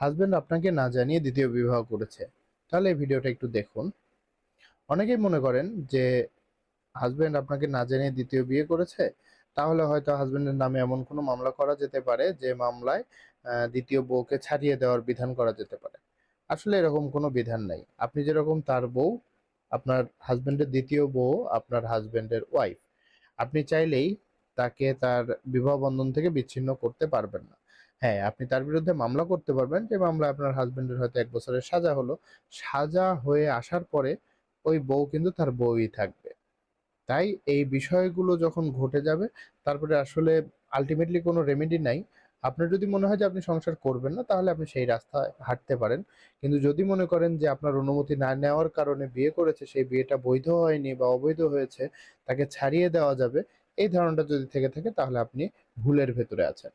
Husband আপনাকে না জানিয়ে দ্বিতীয় বিবাহ করেছে। তাহলে এই ভিডিওটা একটু দেখুন। অনেকেই মনে করেন যে, হাজবেন্ড আপনাকে না জানিয়ে দ্বিতীয় বিয়ে করেছে, তাহলে হয়তো হাজবেন্ডের নামে এমন কোনো মামলা করা যেতে পারে, যে মামলায় দ্বিতীয় বউকে ছাড়িয়ে দেওয়ার বিধান করা যেতে পারে। আসলে এরকম কোনো বিধান নাই। আপনি যেরকম তার বউ, আপনার হাজবেন্ডের দ্বিতীয় বউ, আপনার হাজবেন্ডের ওয়াইফ আপনি চাইলেই তাকে তার বিবাহ বন্ধন থেকে বিচ্ছিন্ন করতে পারবেন না। হ্যাঁ আপনি তার বিরুদ্ধে মামলা করতে পারবেন যে মামলা আপনার হাজবেন্ডের হয়তো এক বছরের সাজা হলো। সাজা হয়ে আসার পরে ওই বউ কিন্তু তার বউই থাকবে। তাই এই বিষয়গুলো যখন ঘটে যাবে, তারপরে আসলে আলটিমেটলি কোনো রেমেডি নাই। আপনার যদি মনে হয় যে আপনি সংসার করবেন না, তাহলে আপনি সেই রাস্তায় হাঁটতে পারেন। কিন্তু যদি মনে করেন যে আপনার অনুমতি না নেওয়ার কারণে বিয়ে করেছে, সেই বিয়েটা বৈধ হয়নি বা অবৈধ হয়েছে, তাকে ছাড়িয়ে দেওয়া যাবে, এই ধারণাটা যদি থেকে থাকে, তাহলে আপনি ভুলের ভেতরে আছেন।